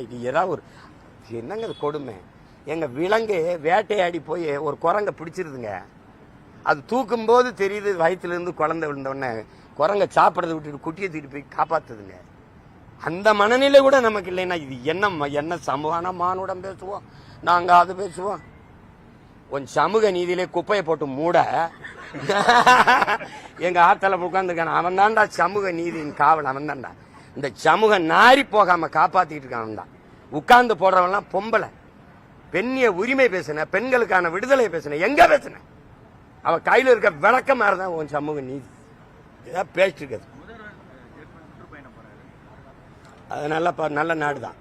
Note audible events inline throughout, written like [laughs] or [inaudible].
இது ஏதாவது ஒரு என்னங்க இது கொடுமை? எங்க விலங்கு வேட்டையாடி போய் ஒரு குரங்க பிடிச்சிருதுங்க. அது தூக்கும் போது தெரியுது வயிற்றுலேருந்து குழந்தை விழுந்த குரங்கை குரங்க சாப்பிடறத விட்டுட்டு குட்டியை தூக்கிட்டு போய் காப்பாத்துதுங்க. அந்த மனநிலை கூட நமக்கு இல்லைன்னா இது என்ன என்ன சமூகமான மானுடம் பேசுவோம்? நாங்கள் அது பேசுவோம். உன் சமூக நீதியிலே குப்பையை போட்டு மூட. எங்கள் ஆத்தலை உட்காந்துருக்கான அவன் தான்டா சமூக நீதியின் காவல் அவன் தான்டா இந்த சமூகம் நாரி போகாம காப்பாத்திட்டு இருக்கான் தான் உட்கார்ந்து போடுறவன்லாம் பொம்பளை. பெண்ணிய உரிமை பேசின பெண்களுக்கான விடுதலை பேசின எங்க பேசின? அவ கையில இருக்க விளக்க மாதிரி தான் உன் சமூக நீதி. இதான் பேசிட்டு இருக்காது அது நல்ல ப- நல்ல நாடு தான்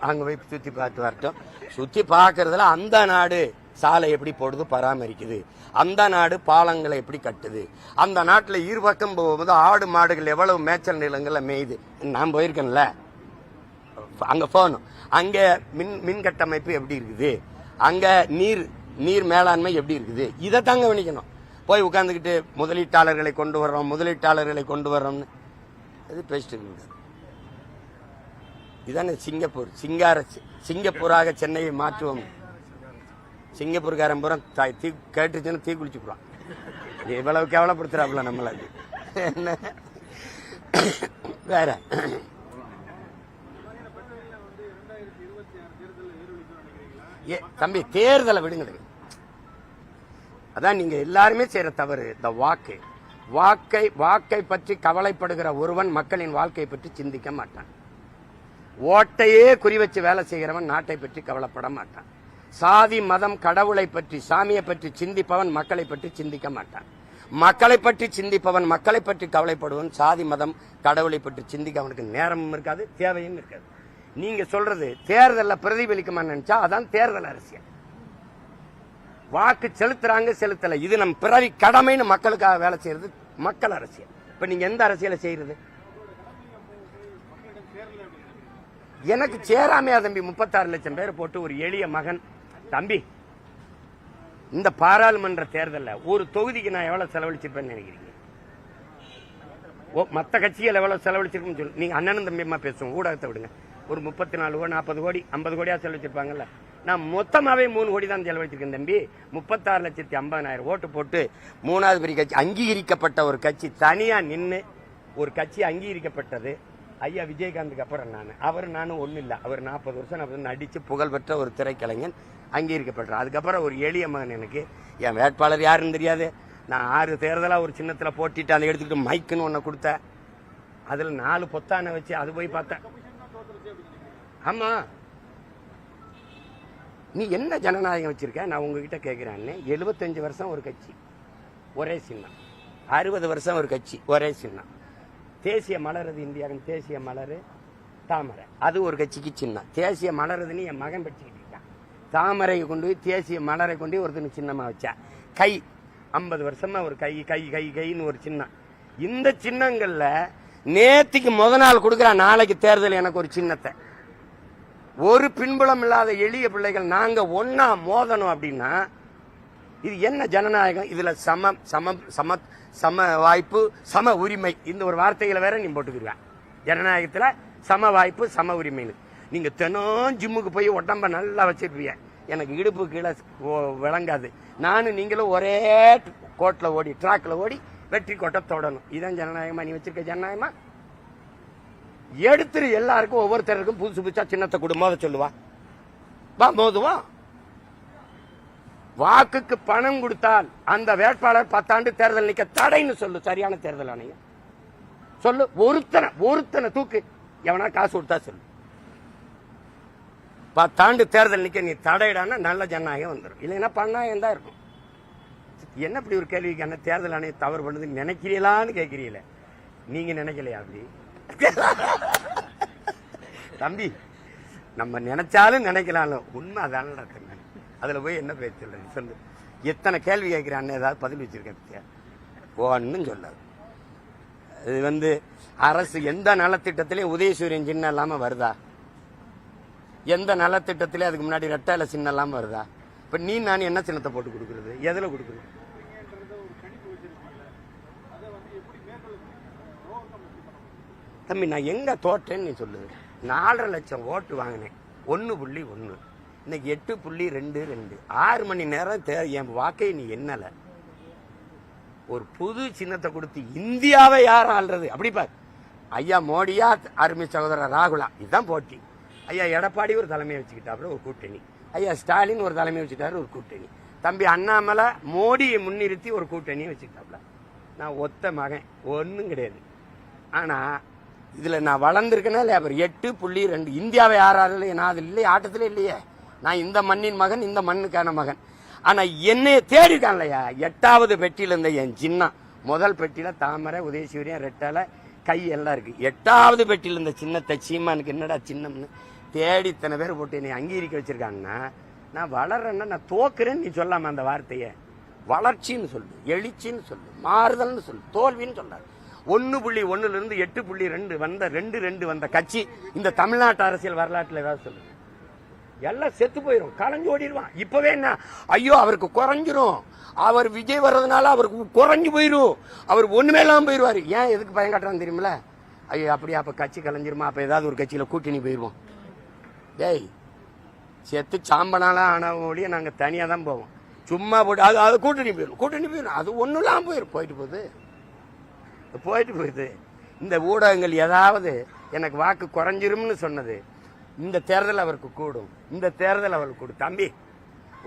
அங்க போய் சுத்தி பார்த்து வரட்டும். சுத்தி பார்க்கறதுல அந்த நாடு சாலை எப்படி போடுது பராமரிக்குது. அந்த நாடு பாலங்களை எப்படி கட்டுது? அந்த நாட்டில் இருபக்கம் போகும்போது ஆடு மாடுகள் எவ்வளவு மேய்ச்சல் நிலங்களில் மேயுது? நான் போயிருக்கேன்ல. அங்கே போகணும். அங்கே மின் மின் கட்டமைப்பு எப்படி இருக்குது? அங்கே நீர் நீர் மேலாண்மை எப்படி இருக்குது? இதை தாங்க கவனிக்கணும். போய் உட்காந்துக்கிட்டு முதலீட்டாளர்களை கொண்டு வர்றோம் முதலீட்டாளர்களை கொண்டு வர்றோம்னு. இது பேசிட்டு இருக்காது இதானே சிங்கப்பூர். சிங்கார சிங்கப்பூராக சென்னையை மாற்றுவோம். சிங்கப்பூர்காரன் பூரா தாய் தீ கேட்டுச்சுன்னா தீ குளிச்சுக்குறான் இவ்வளவு கேவலப்படுத்துறாப்புல நம்மள என்ன? வேற. ஏ தம்பி தேர்தலை விடுங்க. அதான் நீங்க எல்லாருமே செய்யற தவறு இந்த வாக்கு. வாக்கை வாக்கை பற்றி கவலைப்படுகிற ஒருவன் மக்களின் வாழ்க்கையை பற்றி சிந்திக்க மாட்டான். ஓட்டையே குறி வச்சு வேலை செய்கிறவன் நாட்டை பற்றி கவலைப்பட மாட்டான். சாதி மதம் கடவுளை பற்றி சாமியை பற்றி சிந்திப்பவன் மக்களை பற்றி சிந்திக்க மாட்டான். மக்களை பற்றி சிந்திப்பவன் மக்களை பற்றி கவலைப்படுவன் சாதி மதம் கடவுளை பற்றி சிந்திக்க அவனுக்கு நேரமும் இருக்காது தேவையும் இருக்காது. நீங்க சொல்றது தேர்தலில் பிரதிபலிக்குமா நினைச்சா அதான் தேர்தல் அரசியல். வாக்கு செலுத்துறாங்க செலுத்தல. இது நம் பிறவி கடமைன்னு மக்களுக்காக வேலை செய்யறது மக்கள் அரசியல். இப்ப நீங்க எந்த அரசியலை செய்யறது? எனக்கு சேராமையா தம்பி முப்பத்தாறு லட்சம் பேர் போட்டு ஒரு எளிய மகன் தம்பி இந்த பாராளுமன்ற தேர்தலில் ஒரு தொகுதிக்கு நான் எவ்வளவு செலவழிச்சிருப்பேன்னு நினைக்கிறீங்க? ஓ மற்ற கட்சிகள் எவ்வளவு செலவழிச்சிருக்குன்னு சொல்லி. நீங்க அண்ணனும் தம்பியமா பேசுவோம். ஊடகத்தை விடுங்க. ஒரு முப்பத்தி நாலு கோடி நாற்பது கோடி ஐம்பது கோடியா செலவழிச்சிருப்பாங்கல்ல. நான் மொத்தமாவே மூணு கோடி தான் செலவழிச்சிருக்கேன் தம்பி. முப்பத்தாறு லட்சத்தி ஐம்பதாயிரம் ஓட்டு போட்டு மூணாவது பெரிய கட்சி அங்கீகரிக்கப்பட்ட ஒரு கட்சி தனியா நின்று ஒரு கட்சி அங்கீகரிக்கப்பட்டது. ஐயா விஜயகாந்துக்கு அப்புறம் நான். அவர் நானும் ஒன்றும் இல்லை அவர் நாற்பது வருஷம் நான் நடித்து புகழ்பெற்ற ஒரு திரைக்கலைஞன் அங்கீகரிக்கப்பட்டார் அதுக்கப்புறம் ஒரு எளிய மகன் எனக்கு. என் வேட்பாளர் யாருன்னு தெரியாது. நான் ஆறு தேர்தலாக ஒரு சின்னத்தில் போட்டிட்டு அதை எடுத்துக்கிட்டு மைக்குன்னு ஒன்று கொடுத்தேன் அதில் நாலு பொத்தானை வச்சு அது போய் பார்த்தேன் ஆமாம் நீ என்ன ஜனநாயகம் வச்சிருக்க? நான் உங்ககிட்ட கேட்குறேன்னு எழுபத்தஞ்சு வருஷம் ஒரு கட்சி. ஒரே சின்னம். அறுபது வருஷம் ஒரு கட்சி. ஒரே சின்னம். தேசிய மலருது இந்தியாவின் தேசிய மலர் தாமரை. அது ஒரு கட்சிக்கு சின்னம். தேசிய மலருதுன்னு என் மகன் படிச்சுக்கிட்டு இருக்கான். தாமரையை கொண்டு போய் தேசிய மலரை கொண்டு ஒருத்தனுக்கு சின்னமாக வச்சா. கை. ஐம்பது வருஷமா ஒரு கை கை கை கைன்னு ஒரு சின்னம். இந்த சின்னங்களில் நேத்திக்கு முத நாள் கொடுக்குற நாளைக்கு தேர்தல் எனக்கு ஒரு சின்னத்தை. ஒரு பின்புலம் இல்லாத எளிய பிள்ளைகள் நாங்கள் ஒன்னா மோதணும் அப்படின்னா இது என்ன ஜனநாயகம்? இதுல சம சம சம சம வாய்ப்பு சம உரிமை. இந்த ஒரு வார்த்தைகளை வேற நீ போட்டுக்கிருவேன் ஜனநாயகத்துல சம வாய்ப்பு சம உரிமைன்னு. நீங்க தினம் ஜிம்முக்கு போய் உடம்ப நல்லா வச்சிருப்பீங்க. எனக்கு இடுப்பு கீழே விளங்காது. நானும் நீங்களும் ஒரே கோட்டில் ஓடி ட்ராக்ல ஓடி வெற்றி கோட்டை தொடணும். இதான் ஜனநாயகமா? நீ வச்சிருக்க ஜனநாயகமா? எடுத்துரு எல்லாருக்கும் ஒவ்வொருத்தருக்கும் புதுசு புதுசா சின்னத்தை குடும்பம் சொல்லுவா. வா மோதுவா வாக்குக்கு பணம் கொடுத்தால் அந்த வேட்பாளர் பத்தாண்டு தேர்தல் நிக்க தடைன்னு சொல்லு சரியான தேர்தல் ஆணையம். சொல்லு ஒருத்தனை ஒருத்தனை தூக்கு. எவனா காசு கொடுத்தா சொல்லு. பத்தாண்டு தேர்தல் நிக்க நீ தடையிடானா நல்ல ஜனநாயகம் வந்துடும் இல்லைன்னா பண்ணாயம் தான் இருக்கும். என்ன இப்படி ஒரு கேள்விக்கு என்ன தேர்தல் ஆணையம் தவறு பண்ணுதுன்னு நினைக்கிறீங்களான்னு கேட்கிறீங்களே நீங்க நினைக்கலையா அப்படி? தம்பி நம்ம நினைச்சாலும் நினைக்கலாலும் உண்மை அதான அதில் போய் என்ன பேச்சு சொல்றது சொல்லு. எத்தனை கேள்வி கேட்குறான்னு ஏதாவது பதில் வச்சிருக்கேன் பத்தியா? சொல்லாது. இது வந்து அரசு எந்த நலத்திட்டத்திலையும் உதயசூரியன் சின்னம் இல்லாமல் வருதா? எந்த நலத்திட்டத்திலே அதுக்கு முன்னாடி ரெட்டால சின்னம் இல்லாமல் வருதா? இப்போ நீ நான் என்ன சின்னத்தை போட்டு கொடுக்குறது? எதில் கொடுக்குறது? தம்பி நான் எங்கே தோற்றேன்னு நீ சொல்லுது நாலரை லட்சம் ஓட்டு வாங்கினேன். ஒன்று புள்ளி ஒன்று இன்னைக்கு எட்டு புள்ளி ரெண்டு ரெண்டு. ஆறு மணி நேரம் தே என் வாக்கை நீ என்னல ஒரு புது சின்னத்தை கொடுத்து இந்தியாவை யார் ஆள்றது? அப்படி பார். ஐயா மோடியா அருமை சகோதரர் ராகுலா இதுதான் போட்டி. ஐயா எடப்பாடி ஒரு தலைமையை வச்சுக்கிட்டாப்புல ஒரு கூட்டணி. ஐயா ஸ்டாலின் ஒரு தலைமையை வச்சுக்கிட்டாரு ஒரு கூட்டணி. தம்பி அண்ணாமலை மோடியை முன்னிறுத்தி ஒரு கூட்டணியை வச்சுக்கிட்டாப்புல. நான் ஒத்த மகன் ஒன்றும் கிடையாது. ஆனால் இதில் நான் வளர்ந்துருக்கேனா லேபர் எட்டு புள்ளி ரெண்டு. இந்தியாவை யாராவது இல்லையே நான் அது இல்லையே ஆட்டத்தில் இல்லையே. நான் இந்த மண்ணின் மகன் இந்த மண்ணுக்கான மகன். ஆனா என்னைய தேடி இல்லையா எட்டாவது பெட்டியில இருந்த என் சின்ன முதல் பெட்டியில தாமரை உதயசூரியன் ரெட்டலை கை எல்லாம் இருக்கு. எட்டாவது பெட்டியில இருந்த சின்னத்தை சீமானுக்கு என்னடா சின்னம்னு தேடி இத்தனை பேர் போட்டு என்னை அங்கீகரிக்க வச்சிருக்காங்கன்னா நான் வளர்றேன்னா நான் தோக்குறேன்னு நீ சொல்லாம அந்த வார்த்தையை. வளர்ச்சின்னு சொல்லு எழுச்சின்னு சொல்லு மாறுதல்னு சொல்லு தோல்வின்னு சொல்றாரு. ஒன்று புள்ளி ஒன்றுலேருந்து எட்டு புள்ளி ரெண்டு வந்த ரெண்டு ரெண்டு வந்த கட்சி இந்த தமிழ்நாட்டு அரசியல் வரலாற்றில் ஏதாவது சொல்லு எல்லாம் செத்து போயிடும் களைஞ்சு ஓடிடுவான். இப்பவே என்ன? ஐயோ அவருக்கு குறைஞ்சிரும். அவர் விஜய் வர்றதுனால அவருக்கு குறைஞ்சு போயிடும் அவர் ஒண்ணுமே இல்லாமல் போயிடுவாரு. ஏன் எதுக்கு பயம் காட்டுறான்னு தெரியுமில ஐயோ அப்படியே அப்ப கட்சி கலைஞ்சிருமா? அப்ப ஏதாவது ஒரு கட்சியில கூட்டணி போயிடுவோம் டேய் செத்து சாம்பனாலாம் ஆன ஒழிய நாங்க தனியா தான் போவோம். சும்மா போட்டு அது அது கூட்டணி போயிடும் கூட்டணி போயிடும் அது ஒன்றும் இல்லாமல் போயிடும் போயிட்டு போகுது. போயிட்டு போகுது. இந்த ஊடகங்கள் ஏதாவது எனக்கு வாக்கு குறைஞ்சிரும்னு சொன்னது. இந்த தேர்தல் அவருக்கு கூடும். இந்த தேர்தல் அவருக்கு கூடும். தம்பி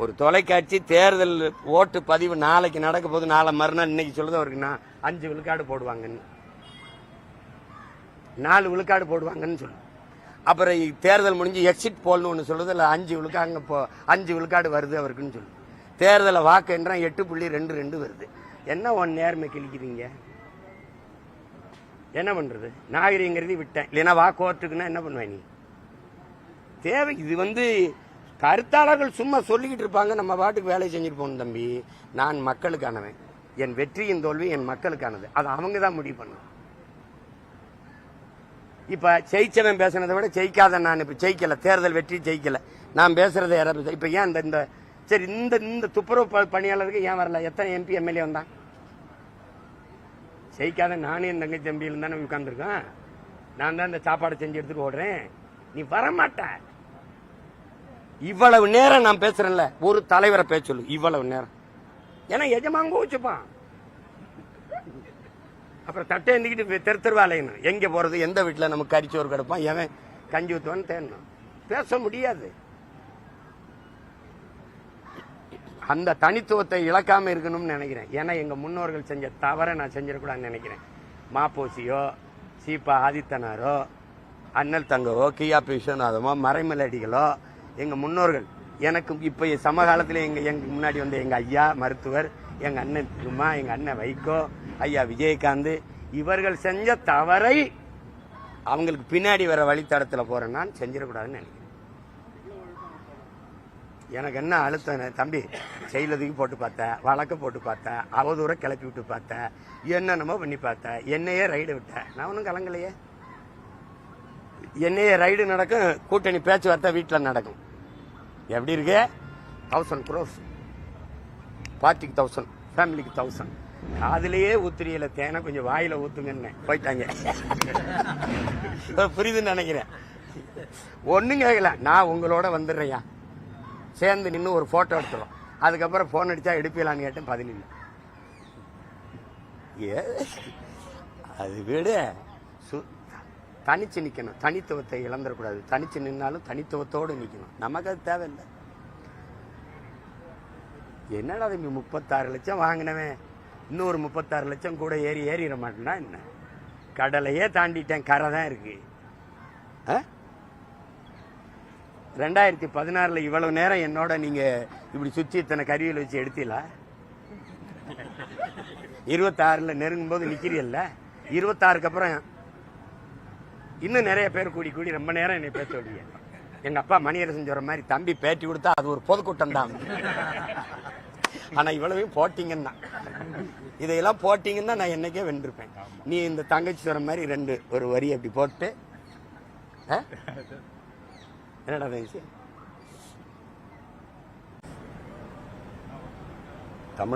ஒரு தொலைக்காட்சி தேர்தல் ஓட்டு பதிவு நாளைக்கு நடக்க போது நாளை மறுநாள் இன்னைக்கு சொல்லுது அவருக்கு நான் அஞ்சு விழுக்காடு போடுவாங்கன்னு. நாலு விழுக்காடு போடுவாங்கன்னு சொல்லு. அப்புறம் தேர்தல் முடிஞ்சு எக்ஸிட் போல்னு ஒன்று சொல்லுது. இல்லை அஞ்சு விழுக்காங்க போ அஞ்சு விழுக்காடு வருது அவருக்குன்னு சொல்லு. தேர்தலை வாக்கு என்றால் எட்டு புள்ளி ரெண்டு ரெண்டு வருது. என்ன ஒன் நேர்மை கிழிக்கிறீங்க? என்ன பண்ணுறது நாகரிகங்கிறது விட்டேன். இல்லைன்னா வா கோர்ட்டுக்குன்னா என்ன பண்ணுவேன் நீ? தேவை. இது வந்து கருத்தாளர்கள் சும்மா சொல்லிக்கிட்டு இருப்பாங்க நம்ம பாட்டுக்கு வேலை செஞ்சுட்டு போகணும் தம்பி. நான் மக்களுக்கானவன். என் வெற்றியின் தோல்வி என் மக்களுக்கானது. அது அவங்க தான் முடிவு பண்ணும் இப்ப ஜெயிச்சவன் பேசுனதை விட ஜெயிக்காத நான் இப்ப ஜெயிக்கல. தேர்தல் வெற்றி ஜெயிக்கல. நான் பேசுகிறத யாராவது இப்ப ஏன் இந்த இந்த சரி இந்த இந்த துப்புரவு ப- பணியாளருக்கு ஏன் வரல? எத்தனை எம்பி எம்எல்ஏ வந்தான்? ஜெயிக்காத நானே என் தங்கச்சி தம்பியில் தானே உட்காந்துருக்கேன் நான் தான் இந்த சாப்பாடை செஞ்சு எடுத்துட்டு ஓடுறேன். நீ வரமாட்ட. இவ்வளவு நேரம் நான் பேசுறேன்ல ஒரு தலைவரை பேச சொல்லு இவ்வளவு நேரம். ஏன்னா எஜமாங்க வச்சுப்பான். அப்புறம் தட்டை எழுந்திக்கிட்டு தெரு தெருவா எங்கே எங்க போறது எந்த வீட்டுல நமக்கு கறிச்சோறு கிடப்பான் எவன் கஞ்சி ஊத்துவான்னு தேடணும். பேச முடியாது. அந்த தனித்துவத்தை இழக்காம இருக்கணும்னு நினைக்கிறேன். ஏன்னா எங்க முன்னோர்கள் செஞ்ச தவறை நான் செஞ்சிடக்கூடாதுன்னு நினைக்கிறேன். மாப்போசியோ சீப்பா ஆதித்தனாரோ அண்ணல் தங்கவோ கியாபி விஸ்வநாதமோ மறைமலடிகளோ எங்கள் முன்னோர்கள். எனக்கு இப்போ சமகாலத்தில் எங்கள் எங்க முன்னாடி வந்த எங்கள் ஐயா மருத்துவர் எங்கள் அண்ணன் திருமா எங்கள் அண்ணன் வைகோ ஐயா விஜயகாந்த் இவர்கள் செஞ்ச தவறை அவங்களுக்கு பின்னாடி வர வழித்தடத்தில் போகிறேன் நான் செஞ்சிடக்கூடாதுன்னு நினைக்கிறேன். எனக்கு என்ன அழுத்தம் தம்பி செயலதுக்கு போட்டு பார்த்தேன் வழக்க போட்டு பார்த்தேன் அவதூற கிளப்பி விட்டு பார்த்தேன் என்னென்னமோ பண்ணி பார்த்தேன் என்னையே ரைடு விட்டேன் நான் ஒன்றும் கலங்கலையே. என்னையே ரைடு நடக்கும் கூட்டணி பேச்சுவார்த்தை வீட்டில் நடக்கும். எப்படி இருக்கு? தௌசண்ட் க்ரோஸ் பார்ட்டிக்கு தௌசண்ட் ஃபேமிலிக்கு தௌசண்ட் அதுலயே ஊத்துறியில தேனை கொஞ்சம் வாயில ஊத்துங்கன்னு. போயிட்டாங்க. [laughs] புரியுதுன்னு நினைக்கிறேன். ஒன்றும் கேட்கல நான் உங்களோட வந்துடுறேயா சேர்ந்து நின்று ஒரு ஃபோட்டோ எடுத்துரும் அதுக்கப்புறம் ஃபோன் அடிச்சா எடுப்பீங்களான்னு கேட்டேன் பதில் இல்லை. ஏ அது வீடு. சு தனிச்சு நிற்கணும் தனித்துவத்தை இழந்துடக்கூடாது. தனிச்சு நின்னாலும் தனித்துவத்தோடு நிற்கணும் நமக்கு அது தேவையில்லை. என்னடா தம்பி முப்பத்தாறு லட்சம் வாங்கினவன்? இன்னொரு முப்பத்தாறு லட்சம் கூட ஏறி ஏறிட மாட்டேன்னா என்ன? கடலையே தாண்டிட்டேன். கரை தான் இருக்கு. ஆ? ரெண்டாயிரத்தி பதினாறில் இவ்வளவு நேரம் என்னோட நீங்க இப்படி சுற்றி இத்தனை கருவியில் வச்சு எடுத்தீங்களா? இருபத்தாறுல நெருங்கும் போது நிற்கிறீல்ல இருபத்தாறுக்கு அப்புறம் இன்னும் நிறைய பேர் கூடி கூடி ரொம்ப நேரம் என்னை பேச சொல்லிய. எங்க அப்பா மணியரசன் சொல்ற மாதிரி தம்பி பேட்டி கொடுத்தா அது ஒரு பொதுக்கூட்டம் தான். ஆனா இவ்வளவையும் போட்டீங்கன்னா. இதையெல்லாம் போட்டீங்கன்னா நான் என்னைக்கே வென்றிருப்பேன் நீ இந்த தங்கச்சி சொல்ற மாதிரி ரெண்டு ஒரு வரி அப்படி போட்டு என்னடா தங்கச்சி தமிழ்